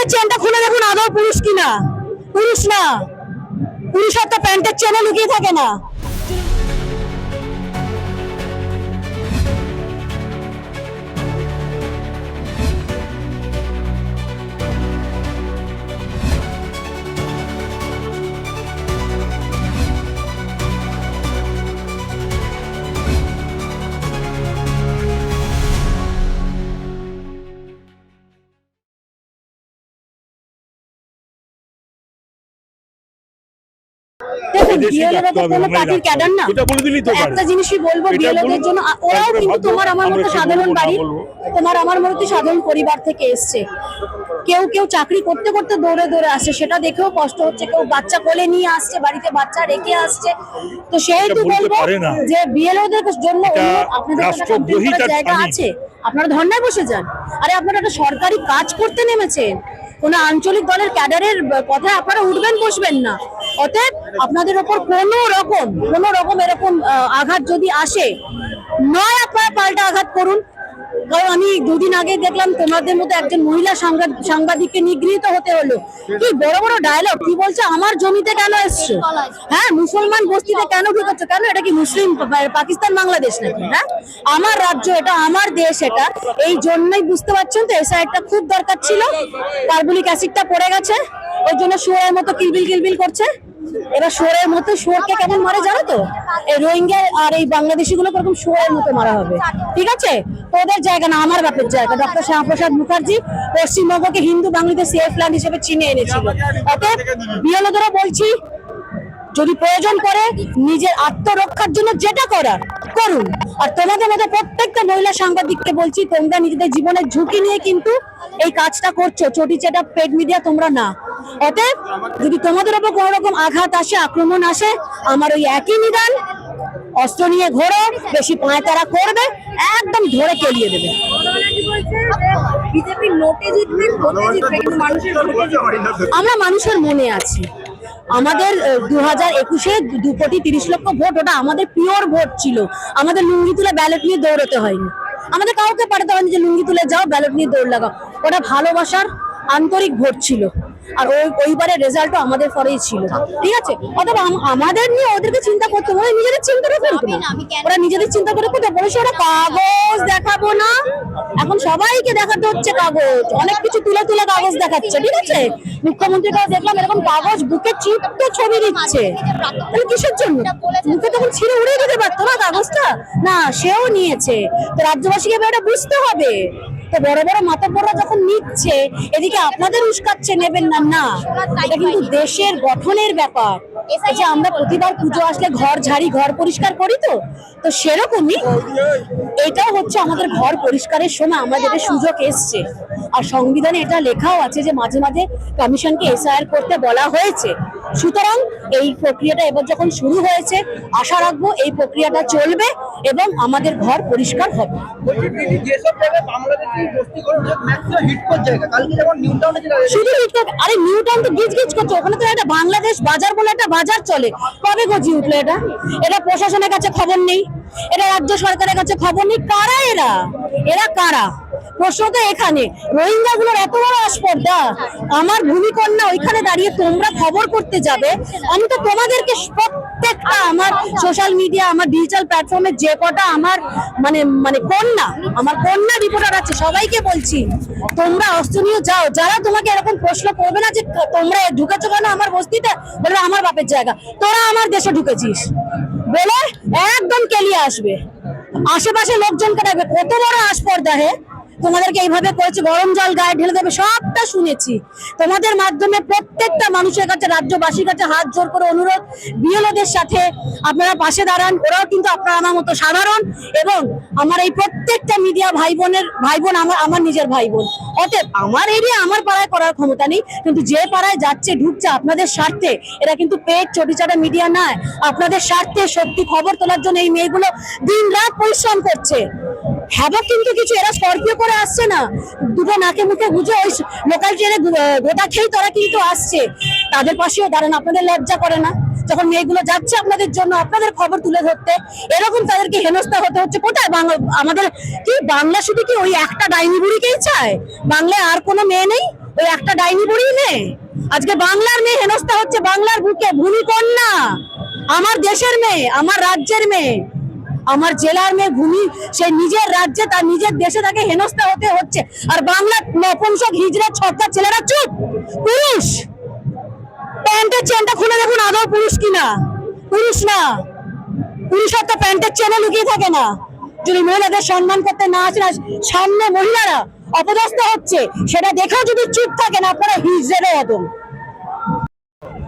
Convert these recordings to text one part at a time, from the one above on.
প্যান্টের চেনটা খুলে দেখুন, আদৌ পুরুষ কিনা? পুরুষ না। পুরুষের তো প্যান্টের চেনে লুকিয়ে থাকে না। দেখুন বিএলএরা তো কোনো পার্টির ক্যাডার না। এটা বলে দিলেই তো একটা জিনিসই বলব বিএলএদের জন্য ওরাও কিন্তু তোমার আমার মতো সাধারণ বলব। তোমার আমার মতো সাধারণ পরিবার থেকে এসছে। কেউ কেউ চাকরি করতে করতে দৌড়ে দৌড়ে আসছে সেটা দেখেও কষ্ট হচ্ছে। কেউ বাচ্চা কোলে নিয়ে আসছে বাড়িতে বাচ্চা রেখে আসছে। তো সেহেতু বলব। যে বিএলওদের জন্য আপনাদের জায়গা আছে আপনারা ধর্নায় বসে যান। আরে আপনারা একটা সরকারি কাজ করতে নেমেছেন। কোন আঞ্চলিক দলের ক্যাডারের কথায় আপনারা উঠবেন বসবেন না। অতএব আপনাদের ওপর কোনো রকম কোনো রকম এরকম আঘাত যদি আসে নয় আপনারা পাল্টা আঘাত করুন। কারণ আমি দুদিন আগে দেখলাম তোমাদের মতো একজন মহিলা সাংবাদ- সাংবাদিককে নিগৃহীত হতে হলো। কি বড় বড় ডায়লগ কি বলছে? আমার জমিতে কেন এসছো? হ্যাঁ মুসলমান বস্তিতে কেন ঢুকেছো? কেন? এটা কি মুসলিম পাকিস্তান, বাংলাদেশ নাকি? হ্যাঁ? আমার রাজ্য এটা, আমার দেশ এটা। এই জন্যই বুঝতে পারছেন তো এসআইটা খুব দরকার ছিল। কার্বলিক অ্যাসিডটা পড়ে গেছে। ওই জন্য শুয়োরের মতো কিলবিল কিলবিল করছে। এবার শুয়োরের মতো, শুয়োরকে কেমন মারে জানো তো? এই রোহিঙ্গা আর এই বাংলাদেশি গুলো এরকম শুয়োরের মতো মারা হবে। ঠিক আছে? ওদের জায়গা না, আমার বাপের জায়গা। ডক্টর শ্যামাপ্রসাদ মুখার্জি পশ্চিমবঙ্গকে হিন্দু বাঙালিদের সেফ ল্যান্ড হিসেবে চিনে এনেছিল। অতএব বিএলওদেরও বলছি, যদি প্রয়োজন করে নিজের আত্মরক্ষার জন্য যেটা করার, করুন। আর তোমাদের মধ্যে প্রত্যেকটা মহিলা সাংবাদিককে বলছি, তোমরা নিজেদের জীবনের ঝুঁকি নিয়ে কিন্তু এই কাজটা করছ। চটি চেটা পেড মিডিয়া তোমরা না। অতএব যদি তোমাদের উপর কোনো রকম আঘাত আসে আক্রমণ আসে আমার ওই একই নিদান অস্ত্র নিয়ে ঘোরো বেশি পায়তারা করবে একদম ধরে কেলিয়ে দেবে। আমরা মানুষের মনে আছি। আমাদের দু হাজার একুশে দু কোটি তিরিশ লক্ষ ভোট ওটা আমাদের পিওর ভোট ছিল। আমাদের লুঙ্গি তুলে ব্যালট নিয়ে দৌড়তে হয়নি। আমাদের কাউকে পাঠাতে হয়নি যে লুঙ্গি তুলে যাও ব্যালট নিয়ে দৌড় লাগাও। ওটা ভালোবাসার আন্তরিক ভোট ছিল। আর ওই ওইবারের রেজাল্টও আমাদের পরেই ছিল। ঠিক আছে? অথবা আমাদের নিয়ে ওদেরকে চিন্তা করতে হবে ওরা নিজেদের চিন্তা করে ওরা নিজেদের চিন্তা করে কোথায় বলেছে ওরা কাগজ দেখাবো না। এখন সবাইকে দেখাতে হচ্ছে কাগজ। অনেক কিছু তুলে তুলে কাগজ দেখাচ্ছে ঠিক আছে? মুখ্যমন্ত্রীটাও দেখলাম এরকম কাগজ বুকে চিপতে ছবি দিচ্ছে। তাহলে কিসের জন্য? মুখে তখন ছিঁড়ে উড়ে দিতে পারতো না কাগজটা? না সেও নিয়েছে। তো রাজ্যবাসীকে এটা বুঝতে হবে। তো বড় বড় মাতব্বররা যখন নিচ্ছে, এদিকে আপনাদের উস্কাচ্ছে, নেবেন না না। এটা কিন্তু দেশের গঠনের ব্যাপার। যে আমরা প্রতিবার পুজো আসলে ঘর ঝাড়ি, ঘর পরিষ্কার করি তো? তো সেরকমই এটাও হচ্ছে আমাদের ঘর পরিষ্কারের সময় আমাদের এটা সুযোগ এসছে। আর সংবিধানে এটা লেখাও আছে যে মাঝে মাঝে কমিশনকে এসআইআর করতে বলা হয়েছে। সুতরাং এই প্রক্রিয়াটা এবার যখন শুরু হয়েছে আশা রাখব এই প্রক্রিয়াটা চলবে এবং আমাদের ঘর পরিষ্কার হবে। শুধু হিট আরে নিউ টাউন তো গিজ গিজ করছে ওখানে তো একটা বাংলাদেশ বাজার বলে একটা বাজার চলে। কবে গজি উঠল এটা? এটা প্রশাসনের কাছে খবর নেই এটা রাজ্য সরকারের কাছে খবর নেই। কারা এরা? এরা কারা? প্রশ্ন তো এখানে। রোহিঙ্গা গুলোর এত বড় আসপর্দা আমার ভূমিকন্যা ওইখানে দাঁড়িয়ে তোমরা খবর করতে যাবে। আমি তো তোমাদেরকে প্রত্যেকটা আমার সোশ্যাল মিডিয়া আমার ডিজিটাল প্ল্যাটফর্মে যে কটা আমার মানে মানে কন্যা, আমার কন্যা রিপোর্টার আছে, সবাইকে বলছি, তোমরা অস্ত্র নিয়ে যাও। যারা তোমাকে এরকম প্রশ্ন করবে না যে তোমরা ঢুকেছো কেন আমার বস্তিতে, বলবে আমার বাপের জায়গা। তোরা আমার দেশে ঢুকেছিস। বলে একদম কেলিয়ে আসবে। আশেপাশে লোকজনকে ডাকবে কত বড় আসপর্দা হে। তোমাদেরকে এইভাবে করেছে, গরম জল গায়ে ঢেলে দেবে, সবটা শুনেছি। তোমাদের মাধ্যমে প্রত্যেকটা মানুষের কাছে, রাজ্যবাসীর কাছে হাত জোর করে অনুরোধ। বিএলওদের সাথে আপনারা পাশে দাঁড়ান, ওরাও কিন্তু আপনারা আমার মতো সাধারণ এবং আমার এই প্রত্যেকটা মিডিয়া ভাই বোনের ভাই বোন আমার আমার নিজের ভাই বোন অতএব আমার এরিয়া, আমার পাড়ায় করার ক্ষমতা নেই, কিন্তু যে পাড়ায় যাচ্ছে, ঢুকছে আপনাদের স্বার্থে, এরা কিন্তু পেট চটিচাটা মিডিয়া নয়। আপনাদের স্বার্থে সত্যি খবর তোলার জন্য এই মেয়েগুলো দিন রাত পরিশ্রম করছে। হ্যাবক কিন্তু কিছু এরা স্করপিও করে আসছে না। দুটো নাকে মুখে গুজে ওই লোকাল ট্রেনে গোটা খেয়েই তারা কিন্তু আসছে। তাদের পাশেও দাঁড়ান, আপনাদের লজ্জা করে না। যখন মেয়েগুলো যাচ্ছে আপনাদের জন্য, আপনাদের খবর তুলে ধরতে, এরকম তাদেরকে হেনস্থা হতে হচ্ছে। কোথায় বাংলা আমাদের কি বাংলা শুধু কি ওই একটা ডাইনি বুড়িকেই চায়? বাংলায় আর কোনো মেয়ে নেই? ওই একটা ডাইনি বুড়ি মেয়ে আজকে বাংলার মেয়ে হেনস্থা হচ্ছে বাংলার বুকে, ভূমিকন্যা। আমার দেশের মেয়ে, আমার রাজ্যের মেয়ে। আমার জেলার মেয়ে ভূমি, সে নিজের রাজ্যে তার নিজের দেশে তাকে হেনস্থা হতে হচ্ছে। আর বাংলার নপুংসক হিজড়া ছক্কা ছেলেরা চুপ, পুরুষ। প্যান্টের চেনটা খুলে দেখুন, আদৌ পুরুষ কিনা? পুরুষ না। পুরুষের তো প্যান্টের চেনে লুকিয়ে থাকে না। যদি মহিলাদের সম্মান করতে না আর সামনে মহিলারা অপদস্থ হচ্ছে, সেটা দেখেও যদি চুপ থাকেন আপনারা হিজড়ের মতন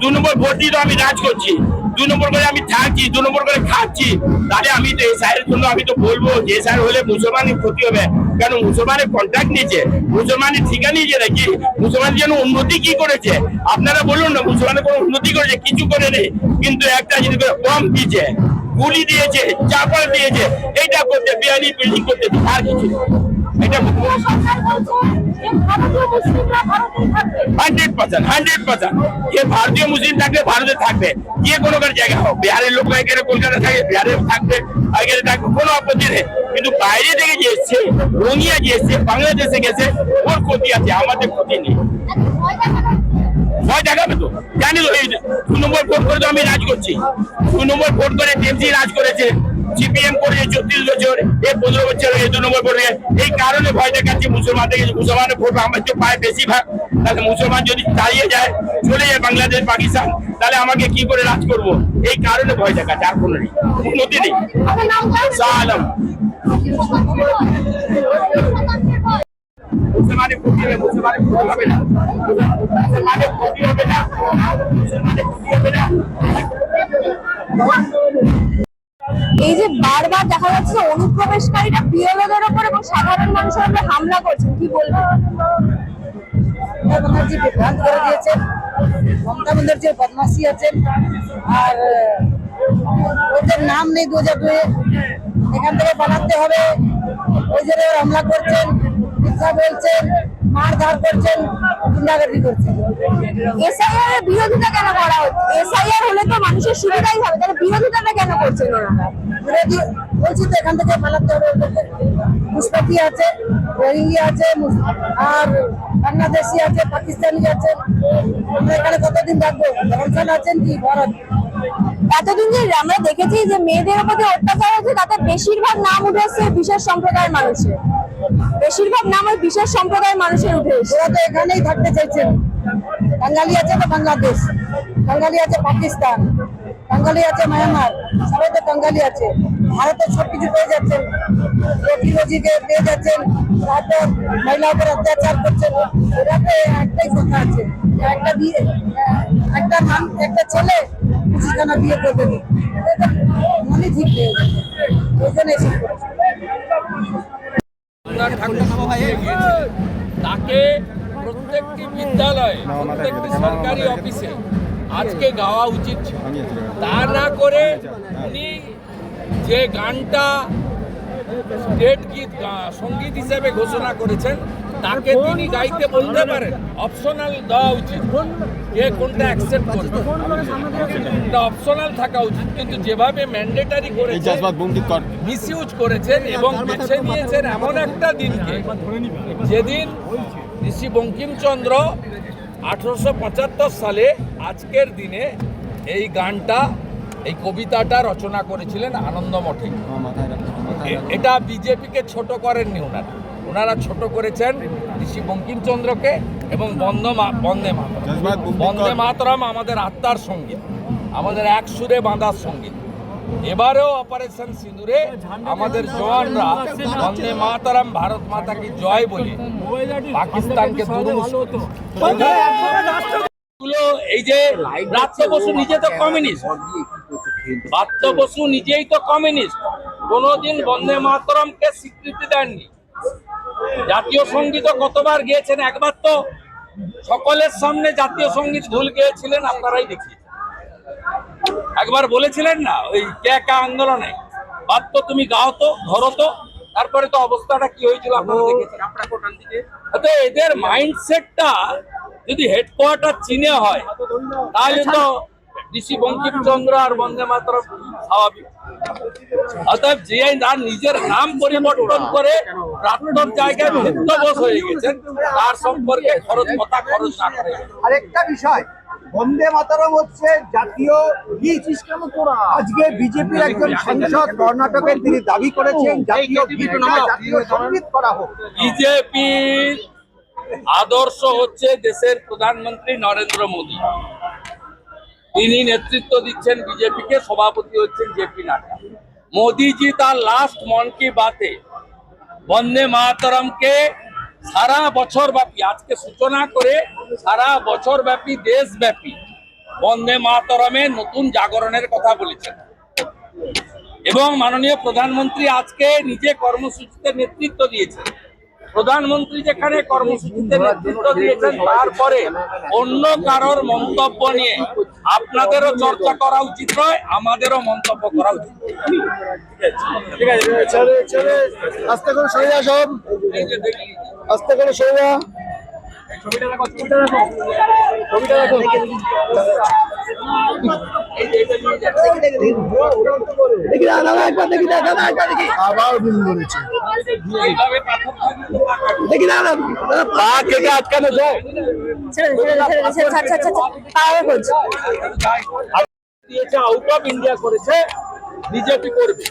দু নম্বর ভোট দিয়ে আমি রাজ করছি। দু নম্বর করে আমি থাকছি দু নম্বর করে খাচ্ছি। তাহলে আমি তো এই স্যারের জন্য আমি তো বলব, যে স্যার হলে মুসলমানের ক্ষতি হবে। কেন মুসলমানের কন্ট্রাক্ট নিয়েছে? মুসলমানের ঠিকা নিয়েছে নাকি? মুসলমান যেন উন্নতি কি করেছে? আপনারা বলুন না, মুসলমানের কোনো উন্নতি করেছে, কিছু করে নেই। কিন্তু একটা জিনিস করে বম দিয়েছে, গুলি দিয়েছে চাপড় দিয়েছে, এইটা করতে বিয়ানি বিল্ডিং করতে আর কিছু। এটা যে ভারতীয় থাকবে। ভারতে থাকবে। কোনো কার জায়গা হোক। বিহারের লোক এখানে কলকাতা থাকে বিহারে থাকবে এখানে থাকবে কোনো আপত্তি নেই। কিন্তু বাইরে থেকে যে এসছে যে এসছে বাংলাদেশে গেছে ওর ক্ষতি আছে আমাদের ক্ষতি নেই। ভয় দেখাবে তো? জানি তো এই দু নম্বর ভোট করে তো আমি রাজ করছি। দু নম্বর ভোট করে টিএমসি রাজ করেছে। সিপিএম করেছে চব্বিশ বছর এই পনেরো বছর এই দু নম্বর হয়ে- এই কারণে ভয় দেখাচ্ছে মুসলমানদের কাছে। মুসলমানের ভোট আমার তো পায় বেশিরভাগ। তাহলে মুসলমান যদি দাঁড়িয়ে যায়, চলে যায় বাংলাদেশ, পাকিস্তান, তাহলে আমাকে কি করে রাজ করব? এই কারণে ভয় দেখাচ্ছে, আর কোনো নেই। উন্নতি নেই। শাহ আলম মুসলমানের ক্ষতি হবে মুসলমানের ক্ষতি হবে না। মুসলমানের ক্ষতি হবে না। এই যে বারবার দেখা যাচ্ছে অনুপ্রবেশকারীরা বিএলওদের ওপর এবং সাধারণ মানুষের উপর হামলা করছেন, কি করে দিয়েছেন, মমতা ব্যানার্জি বদমাসি আছেন আর ওদের নাম নেই দু হাজার দুয়ে এখান থেকে বানাতে হবে। ওই জন্য হামলা করছেন, মিথ্যা বলছেন। মারধার করছেন গুন্ডাগার্দি করছেন। এসআইআর এর বিরোধিতা কেন করা হচ্ছে? এসআইআর হলে তো মানুষের সুবিধাই হবে তাহলে বিরোধিতাটা কেন করছেন ওনারা বিরোধী বলছি তো এখান থেকে পালাতে হবে মুসপাতি আছে রোহিঙ্গা আছে আর বাংলাদেশি আছে পাকিস্তানি আছে। আমরা এখানে কতদিন থাকব? রমজান আছেন কি? ভারত এতদিন যে আমরা দেখেছি যে মেয়েদের উপর অত্যাচার হচ্ছে তাতে বেশিরভাগ নাম উঠে এসছে বিশেষ সম্প্রদায়ের মানুষের। বেশিরভাগ নাম ওই বিশেষ সম্প্রদায়ের মানুষের উঠে ওরা তো এখানেই থাকতে চাইছেন। বাঙালি আছে তো বাংলাদেশ। বাঙালি আছে পাকিস্তান। বাঙালি আছে মায়ানমার। সবাই তো বাঙালি আছে। ভারতে সব কিছু পেয়ে যাচ্ছেন। রোজিকে পেয়ে যাচ্ছেন। তারপর মহিলা উপর অত্যাচার করছেন। ওরা তো একটাই কথা আছে। একটা বিয়ে, একটা নাম, একটা ছেলে সেখানে বিয়ে করবে মনে ঠিক গেছে ওই জন্য আপনার ঠাকুর তাকে প্রত্যেকটি বিদ্যালয়ে প্রত্যেকটি সরকারি অফিসে আজকে গাওয়া উচিত ছিল। তা না করে উনি যে গানটা স্টেট গীত সংগীত হিসেবে ঘোষণা করেছেন তাকে তিনি গাইতে বলতে পারেন। অপশনাল দেওয়া উচিত। কে কোনটা অ্যাকসেপ্ট করবে? এটা অপশনাল থাকা উচিত কিন্তু যেভাবে ম্যান্ডেটারি করেছে জজবাত বন্দি কর মিসইউজ করেছেন এবং বেছে নিয়েছেন এমন একটা দিনকে। যেদিন ঋষি বঙ্কিমচন্দ্র আঠারোশো পঁচাত্তর সালে আজকের দিনে এই গানটা এই কবিতাটা রচনা করেছিলেন আনন্দ মঠে। এটা বিজেপিকে ছোট করেননি ওনারা ওনারা ছোট করেছেন ঋষি বঙ্কিমচন্দ্রকে এবং বন্দে মা- বন্দে মাতরম। বন্দে মাতরম আমাদের আত্মার সংগীত আমাদের এক সুরে বাঁধার সংগীত এবারেও অপারেশন সিঁদুরে আমাদের জওয়ানরা বন্দে মাতারাম ভারত মাতা কি জয় বলে পাকিস্তানকে এই যে রাত্র বসু নিজে তো কমিউনিস্ট। রাত্র বসু নিজেই তো কমিউনিস্ট। কোনোদিন বন্দে মাতরমকে স্বীকৃতি দেননি। জাতীয় সংগীত কতবার গিয়েছেন? একবার তো সকলের সামনে জাতীয় সংগীত ভুল গিয়েছিলেন আপনারাই দেখি। একবার বলেছিলেন না ওই কে কা আন্দোলনে বাদ তো তুমি গাও তো ধরো তো তারপরে তো অবস্থাটা কি হয়েছিল আপনারা দেখেছেন? তো এদের মাইন্ডসেটটা যদি হেডকোয়ার্টার চীনে হয় তাহলে তো ঋষি বঙ্কিমচন্দ্র আর বন্দে মাতরম স্বাভাবিক। অতএব যে তার নিজের নাম পরিবর্তন করে প্রাক্তন জায়গায় ভিত্তবস হয়ে গেছেন তার সম্পর্কে খরচ কথা খরচ না করে। আরেকটা বিষয় বন্দে মাতারম হচ্ছে জাতীয় গীত। আজকে বিজেপির একজন সাংসদ কর্ণাটকের তিনি দাবি করেছেন জাতীয় জাতীয় সংগীত করা হোক। বিজেপির আদর্শ হচ্ছে দেশের প্রধানমন্ত্রী নরেন্দ্র মোদী। তিনি নেতৃত্ব দিচ্ছেন বিজেপিকে, সভাপতি হচ্ছেন জেপি নাড্ডা। মোদিজি তার লাস্ট মন কি বাতে বন্দে মাতরমকে সারা বছর ব্যাপী, আজকে সূচনা করে সারা বছর ব্যাপী, দেশব্যাপী বন্দে মাতরমের নতুন জাগরণের কথা বলেছেন। এবং মাননীয় প্রধানমন্ত্রী আজকে নিজে কর্মসূচিতে নেতৃত্ব দিয়েছেন। প্রধানমন্ত্রী যেখানে কর্মসূচিতে নেতৃত্ব দিয়েছেন, তারপরে অন্য কারোর মন্তব্য নিয়ে আপনাদেরও চর্চা করা উচিত নয়, আমাদেরও মন্তব্য করা উচিত আস্তে করে সরে করে সরে যা দেখি দাদা একবার দেখি দাদা একবার দেখি আবার দেখি দাদা পা আটকানো যায়। দিয়েছে আউট অফ ইন্ডিয়া করেছে বিজেপি করবে।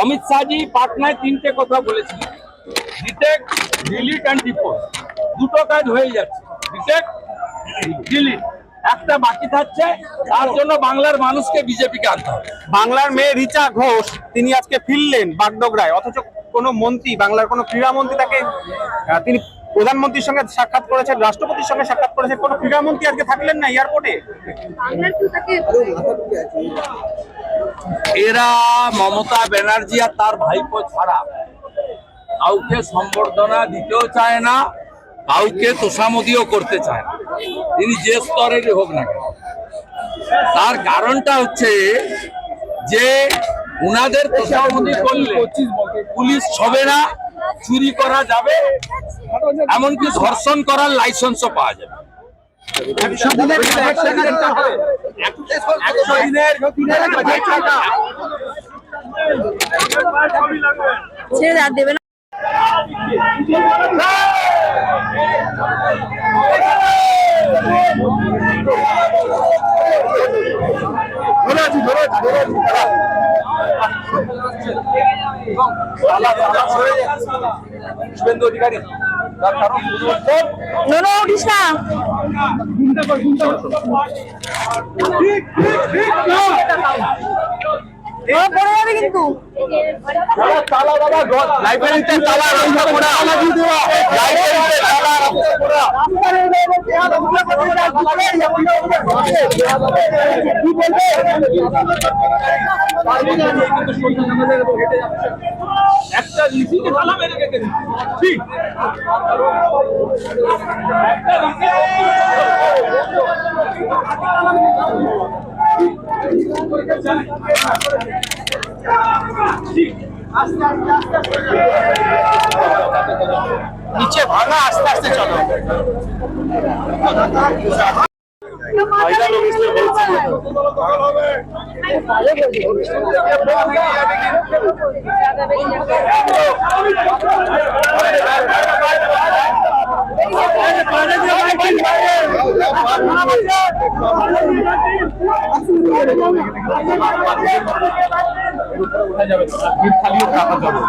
অমিত শাহজি পাটনায় তিনটে কথা বলেছিলেন। ডিটেক্ট ডিলিট অ্যান্ড ডিপোজ দুটো কাজ হয়ে যাচ্ছে। ডিটেক্ট ডিলিট একটা বাকি থাকছে তার জন্য বাংলার মানুষকে বিজেপিকে আনতে হবে। বাংলার মেয়ে রিচা ঘোষ তিনি আজকে ফিরলেন বাগডোগরায় অথচ কোনো মন্ত্রী বাংলার কোনো ক্রীড়ামন্ত্রী তাকে তিনি প্রধানমন্ত্রীর সঙ্গে সাক্ষাৎ করেছেন রাষ্ট্রপতির সঙ্গে সাক্ষাৎ করেছেন কোনো ক্রীড়ামন্ত্রী আজকে থাকলেন না এয়ারপোর্টে? এরা মমতা ব্যানার্জি আর তার ভাইপো ছাড়া কাউকে সম্বর্ধনা দিতেও চায় না কাউকে তোষামদিও করতে চায় না। তিনি যে স্তরেরই হোক না কেন তার কারণটা হচ্ছে যে উনাদের তোষামদি করলে পুলিশ ছবে না চুরি করা যাবে এমনকি ধর্ষণ করার লাইসেন্সও পাওয়া যাবে ছেড়ে দেবে না। ধরে আছি ধরে আছি ধরে আছি দাঁড়া। শুভেন্দু অধিকারী কারণ নো, নো, উঠিস না। ও, পড়ে যাবে কিন্তু। তালা বাবা ঘর লাইব্রেরিতে তালা রাস্তা করা। লাইব্রেরিতে তালা রাস্তা করা। কি বলবে একটা রিসিকে তালা মেরে রেখে ঠিক একটা নিচে ভাঙা আস্তে আস্তে চলো। খালিও টাকা যাবে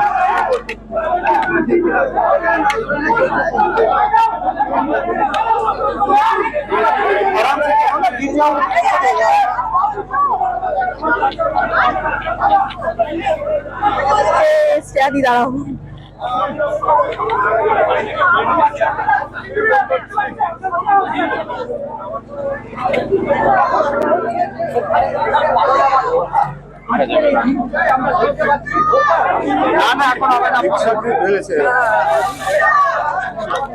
স্টাডি দাঁড়াও না না এখন হবে না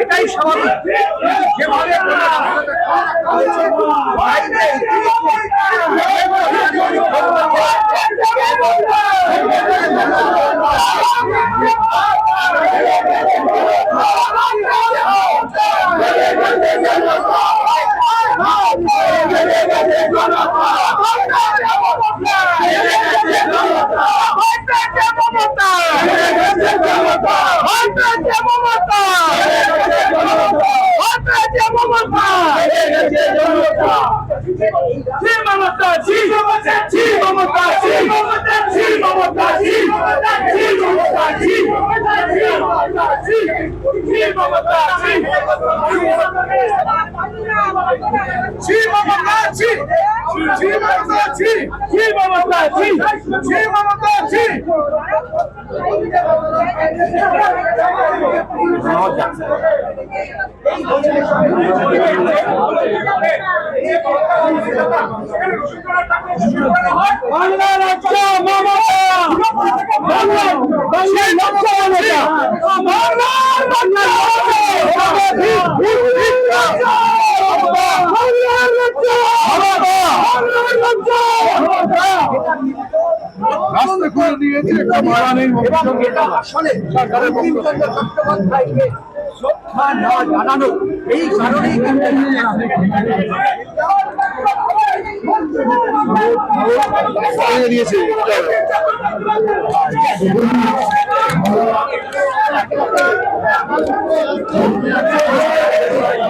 এটাই স্বাভাবিক। যেভাবে খারাপ হয়েছে, বাইরে বাংলা রাজ্য মমতা বাংলা বাংলা রাজ্য মমতা বাংলা রাজ্য রাস্তা করে দিয়েছে একটা মারা নেই আসলে চট্টোপাধ্যায়কে শ্রদ্ধা নেওয়া জানানো এই কারণেই দিয়েছে